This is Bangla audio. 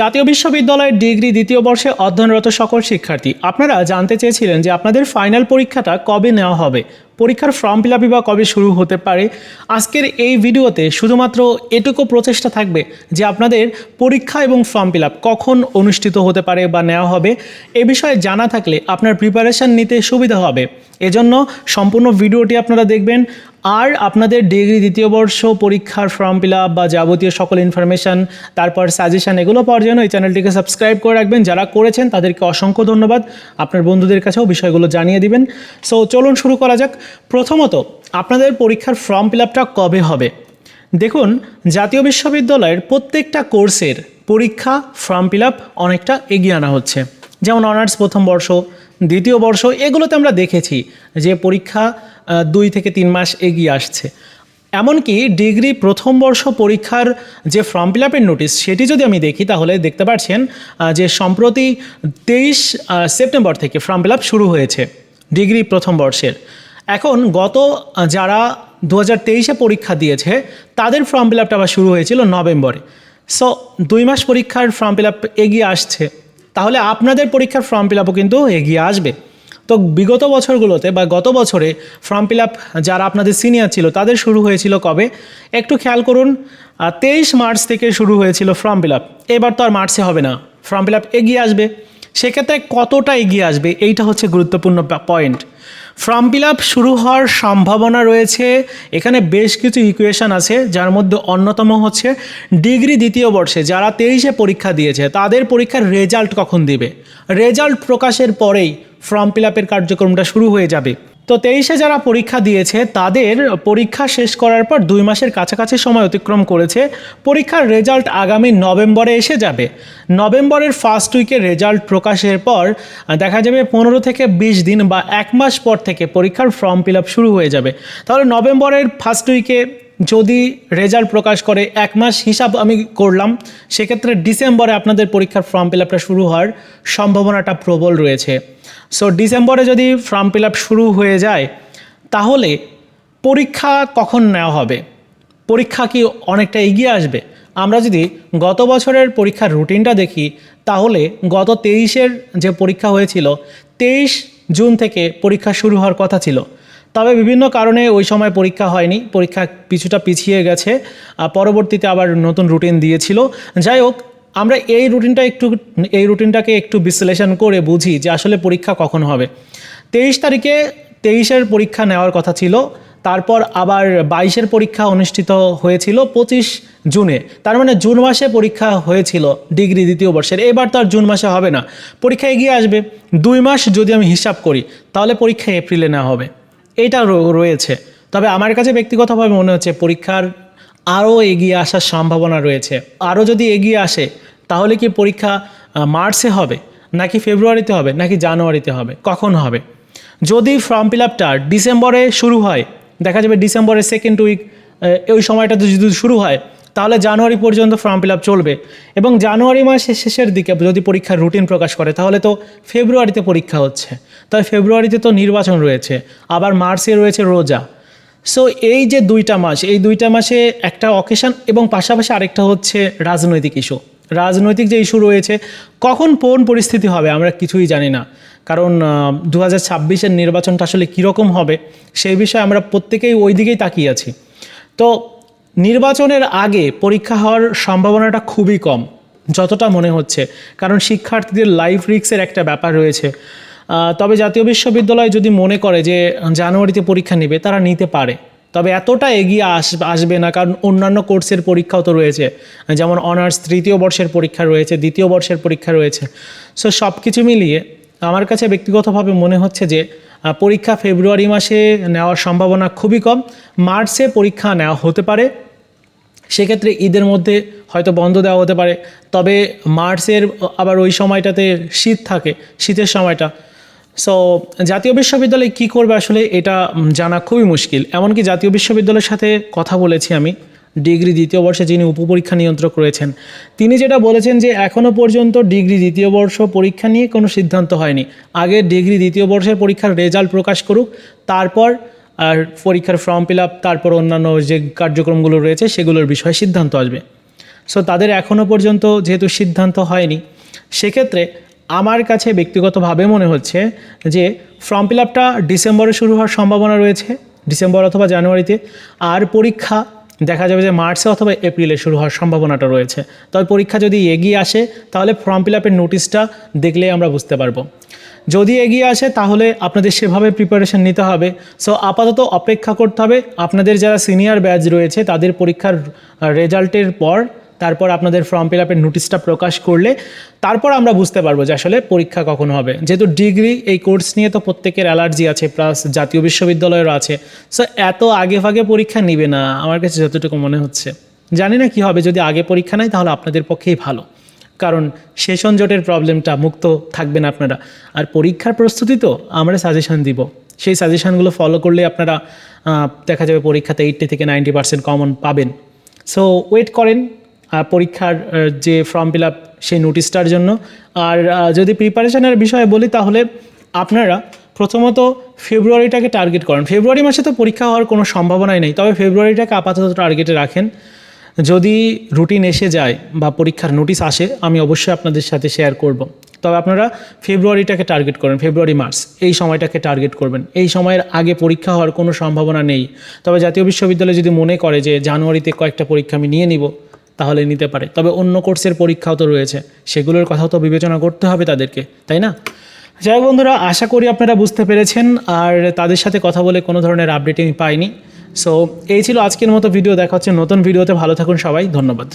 জাতীয় বিশ্ববিদ্যালয়ের ডিগ্রি দ্বিতীয় বর্ষে অধ্যয়নরত সকল শিক্ষার্থী। আপনারা জানতে চেয়েছিলেন যে আপনাদের ফাইনাল পরীক্ষাটা কবে নেওয়া হবে। পরীক্ষার ফর্ম ফিল বা কবে শুরু হতে পারে। আজকের এই ভিডিওতে শুধুমাত্র এটুকু প্রচেষ্টা থাকবে যে আপনাদের পরীক্ষা এবং ফর্ম ফিল কখন অনুষ্ঠিত হতে পারে বা নেওয়া হবে। এ বিষয়ে জানা থাকলে আপনার প্রিপারেশান নিতে সুবিধা হবে। এজন্য সম্পূর্ণ ভিডিওটি আপনারা দেখবেন। আর আপনাদের ডিগ্রি দ্বিতীয় বর্ষ, পরীক্ষার ফর্ম ফিল আপ বা যাবতীয় সকল ইনফরমেশান তারপর সাজেশন এগুলো পাওয়ার জন্য এই চ্যানেলটিকে সাবস্ক্রাইব করে রাখবেন। যারা করেছেন, তাদেরকে অসংখ্য ধন্যবাদ। আপনার বন্ধুদের কাছেও বিষয়গুলো জানিয়ে দিবেন। সো চলুন শুরু করা যাক। প্রথমত, আপনাদের পরীক্ষার ফর্ম ফিল কবে হবে? দেখুন, জাতীয় বিশ্ববিদ্যালয়ের প্রত্যেকটা কোর্সের পরীক্ষা ফর্ম ফিল অনেকটা এগিয়ে আনা হচ্ছে। যেমন অনার্স প্রথম বর্ষ দ্বিতীয় বর্ষ, এগুলোতে আমরা দেখেছি যে পরীক্ষা দুই থেকে তিন মাস এগিয়ে আসছে। এমনকি ডিগ্রি প্রথম বর্ষ পরীক্ষার যে ফর্ম ফিল আপের নোটিশ, সেটি যদি আমি দেখি, তাহলে দেখতে পাচ্ছেন যে সম্প্রতি তেইশ সেপ্টেম্বর থেকে ফর্ম ফিল আপ শুরু হয়েছে ডিগ্রি প্রথম বর্ষের। এখন গত যারা দু হাজার তেইশে পরীক্ষা দিয়েছে, তাদের ফর্ম ফিল আপটা আবার শুরু হয়েছিল নভেম্বরে। সো দুই মাস পরীক্ষার ফর্ম ফিল আপ এগিয়ে আসছে। তাহলে আপনাদের পরীক্ষার ফর্ম ফিল আপও কিন্তু এগিয়ে আসবে। তো বিগত বছরগুলোতে বা গত বছরে ফর্ম ফিল আপ যারা আপনাদের সিনিয়র ছিল, তাদের শুরু হয়েছিল কবে? একটু খেয়াল করুন তেইশ মার্চ থেকে শুরু হয়েছিল ফর্ম ফিল আপ এবার তো আর মার্চে হবে না ফর্ম ফিল আপ এগিয়ে আসবে। সেক্ষেত্রে কতটা এগিয়ে আসবে, এইটা হচ্ছে গুরুত্বপূর্ণ পয়েন্ট ফর্ম ফিল আপ শুরু হওয়ার সম্ভাবনা রয়েছে। এখানে বেশ কিছু ইকুয়েশন আছে, যার মধ্যে অন্যতম হচ্ছে ডিগ্রি দ্বিতীয় বর্ষে। যারা তেইশে পরীক্ষা দিয়েছে, তাদের পরীক্ষার রেজাল্ট কখন দিবে? রেজাল্ট প্রকাশের পরেই ফর্ম ফিল আপের কার্যক্রমটা শুরু হয়ে যাবে। তো তেইশে যারা পরীক্ষা দিয়েছে, তাদের পরীক্ষা শেষ করার পর দুই মাসের কাছাকাছি সময় অতিক্রম করেছে। পরীক্ষার রেজাল্ট আগামী নভেম্বরে এসে যাবে। নভেম্বরের ফার্স্ট উইকে রেজাল্ট প্রকাশের পর দেখা যাবে পনেরো থেকে বিশ দিন বা এক মাস পর থেকে পরীক্ষার ফর্ম ফিল আপ শুরু হয়ে যাবে। তাহলে নভেম্বরের ফার্স্ট উইকে যদি রেজাল্ট প্রকাশ করে এক মাস হিসাব আমি করলাম, সেক্ষেত্রে ডিসেম্বরে আপনাদের পরীক্ষার ফর্ম ফিল আপটা শুরু হওয়ার সম্ভাবনাটা প্রবল রয়েছে। সো ডিসেম্বরে যদি ফর্ম ফিল আপ শুরু হয়ে যায়, তাহলে পরীক্ষা কখন নেওয়া হবে? পরীক্ষা কি অনেকটা এগিয়ে আসবে? আমরা যদি গত বছরের পরীক্ষার রুটিনটা দেখি, তাহলে গত তেইশের যে পরীক্ষা হয়েছিল, তেইশ জুন থেকে পরীক্ষা শুরু হওয়ার কথা ছিল। তবে বিভিন্ন কারণে ওই সময় পরীক্ষা হয়নি। পরীক্ষা কিছুটা পিছিয়ে গেছে। পরবর্তীতে আবার নতুন রুটিন দিয়েছিল। যাই হোক, আমরা এই রুটিনটা একটু, এই রুটিনটাকে একটু বিশ্লেষণ করে বুঝি যে আসলে পরীক্ষা কখন হবে। তেইশ তারিখে তেইশের পরীক্ষা নেওয়ার কথা ছিল। তারপর আবার বাইশের পরীক্ষা অনুষ্ঠিত হয়েছিল পঁচিশ জুনে। তার মানে জুন মাসে পরীক্ষা হয়েছিল ডিগ্রি দ্বিতীয় বর্ষের। এবার তো আর জুন মাসে হবে না। পরীক্ষা এগিয়ে আসবে। দুই মাস যদি আমি হিসাব করি, তাহলে পরীক্ষা এপ্রিলে নেওয়া হবে। এইটা রো- রয়েছে। তবে আমার কাছে ব্যক্তিগতভাবে মনে হচ্ছে পরীক্ষার আরও এগিয়ে আসার সম্ভাবনা রয়েছে। আরও যদি এগিয়ে আসে, তাহলে কি পরীক্ষা মার্চে হবে, নাকি ফেব্রুয়ারিতে হবে, নাকি জানুয়ারিতে হবে, কখন হবে? যদি ফর্ম ফিল আপটা ডিসেম্বরে শুরু হয়, দেখা যাবে ডিসেম্বরের সেকেন্ড উইক ওই সময়টাতে যদি শুরু হয় তাহলে জানুয়ারি পর্যন্ত ফর্ম ফিল আপ চলবে। এবং জানুয়ারি মাসের শেষের দিকে যদি পরীক্ষার রুটিন প্রকাশ করে, তাহলে তো ফেব্রুয়ারিতে পরীক্ষা হচ্ছে। তাই ফেব্রুয়ারিতে তো নির্বাচন রয়েছে, আবার মার্চে রয়েছে রোজা। সো এই যে দুইটা মাস, এই দুইটা মাসে একটা অকেশন এবং পাশাপাশি আরেকটা হচ্ছে রাজনৈতিক ইস্যু রাজনৈতিক যে ইস্যু রয়েছে, কখন কোন পরিস্থিতি হবে আমরা কিছুই জানি না। কারণ দু হাজার নির্বাচনটা আসলে কীরকম হবে সেই বিষয়ে আমরা প্রত্যেকেই ওই দিকেই তাকিয়ে আছি। তো নির্বাচনের আগে পরীক্ষা হওয়ার সম্ভাবনাটা খুবই কম, যতটা মনে হচ্ছে। কারণ শিক্ষার্থীদের লাইফ রিক্সের একটা ব্যাপার রয়েছে। তবে জাতীয় বিশ্ববিদ্যালয় যদি মনে করে যে জানুয়ারিতে পরীক্ষা নেবে, তারা নিতে পারে। তবে এতটা এগিয়ে আস, আসবে না, কারণ অন্যান্য কোর্সের পরীক্ষাও তো রয়েছে। যেমন অনার্স তৃতীয় বর্ষের পরীক্ষা রয়েছে, দ্বিতীয় বর্ষের পরীক্ষা রয়েছে। সো সব কিছু মিলিয়ে আমার কাছে ব্যক্তিগতভাবে মনে হচ্ছে যে পরীক্ষা ফেব্রুয়ারি মাসে নেওয়ার সম্ভাবনা খুবই কম। মার্চে পরীক্ষা নেওয়া হতে পারে। সেক্ষেত্রে ঈদের মধ্যে হয়তো বন্ধ দেওয়া হতে পারে। তবে মার্চের আবার ওই সময়টাতে শীত থাকে, শীতের সময়টা। সো জাতীয় বিশ্ববিদ্যালয় কী করবে আসলে এটা জানা খুবই মুশকিল। এমনকি জাতীয় বিশ্ববিদ্যালয়ের সাথে কথা বলেছি আমি। ডিগ্রি দ্বিতীয় বর্ষে যিনি উপপরীক্ষা নিয়ন্ত্রক রয়েছেন, তিনি যেটা বলেছেন যে এখনও পর্যন্ত ডিগ্রি দ্বিতীয় বর্ষ পরীক্ষা নিয়ে কোনো সিদ্ধান্ত হয়নি। আগে ডিগ্রি দ্বিতীয় বর্ষের পরীক্ষার রেজাল্ট প্রকাশ করুক, তারপর আর পরীক্ষার ফর্ম ফিল আপ, তারপর অন্যান্য যে কার্যক্রমগুলো রয়েছে সেগুলোর বিষয়ে সিদ্ধান্ত আসবে। সো তাদের এখনও পর্যন্ত যেহেতু সিদ্ধান্ত হয়নি, সেক্ষেত্রে আমার কাছে ব্যক্তিগতভাবে মনে হচ্ছে যে ফর্ম ফিল আপটা ডিসেম্বরে শুরু হওয়ার সম্ভাবনা রয়েছে, ডিসেম্বর অথবা জানুয়ারিতে, আর পরীক্ষা দেখা যাবে যে মার্চে অথবা এপ্রিলে শুরু হওয়ার সম্ভাবনাটা রয়েছে। তবে পরীক্ষা যদি এগিয়ে আসে, তাহলে ফর্ম ফিল আপের নোটিশটা দেখলেই আমরা বুঝতে পারব। যদি এগিয়ে আসে, তাহলে আপনাদের সেভাবে প্রিপারেশন নিতে হবে। সো আপাতত অপেক্ষা করতে হবে। আপনাদের যারা সিনিয়র ব্যাচ রয়েছে, তাদের পরীক্ষার রেজাল্টের পর তারপর আপনাদের ফর্ম ফিল আপের নোটিশটা প্রকাশ করলে তারপর আমরা বুঝতে পারব যে আসলে পরীক্ষা কখন হবে। যেহেতু ডিগ্রি এই কোর্স নিয়ে তো প্রত্যেকের অ্যালার্জি আছে প্লাস জাতীয় বিশ্ববিদ্যালয়েরও আছে। সো এত আগে ফাগে পরীক্ষা নিবে না, আমার কাছে যতটুকু মনে হচ্ছে। জানি না কী হবে, যদি আগে পরীক্ষা নেয় তাহলে আপনাদের পক্ষেই ভালো। কারণ সেশন জটের প্রবলেমটা মুক্ত থাকবেন আপনারা। আর পরীক্ষার প্রস্তুতি তো আমরা সাজেশন দিব। সেই সাজেশনগুলো ফলো করলে আপনারা দেখা যাবে পরীক্ষাতে এইটটি থেকে নাইনটি পার্সেন্ট কমন পাবেন। সো ওয়েট করেন পরীক্ষার যে ফর্ম ফিল আপ সেই নোটিশটার জন্য। আর যদি প্রিপারেশনের বিষয়ে বলি তাহলে আপনারা প্রথমত ফেব্রুয়ারিটাকে টার্গেট করেন। ফেব্রুয়ারি মাসে তো পরীক্ষা হওয়ার কোনো সম্ভাবনাই নেই, তবে ফেব্রুয়ারিটাকে আপাতত টার্গেটে রাখেন। যদি রুটিন এসে যায় বা পরীক্ষার নোটিশ আসে, আমি অবশ্যই আপনাদের সাথে শেয়ার করব। তবে আপনারা ফেব্রুয়ারিটাকে টার্গেট করেন ফেব্রুয়ারি মার্চ এই সময়টাকে টার্গেট করবেন। এই সময়ের আগে পরীক্ষা হওয়ার কোনো সম্ভাবনা নেই। তবে জাতীয় বিশ্ববিদ্যালয় যদি মনে করে যে জানুয়ারিতে কয়েকটা পরীক্ষা আমি নিয়ে নিব তাহলে নিতে পারে। তবে অন্য কোর্সের পরীক্ষাও তো রয়েছে। সেগুলোর কথাও তো বিবেচনা করতে হবে তাদেরকে, তাই না? যাই বন্ধুরা, আশা করি আপনারা বুঝতে পেরেছেন। আর তাদের সাথে কথা বলে কোনো ধরনের আপডেটিং পাইনি। সো এই ছিল আজকের মতো ভিডিও দেখা হচ্ছে নতুন ভিডিওতে ভালো থাকুন সবাই। ধন্যবাদ।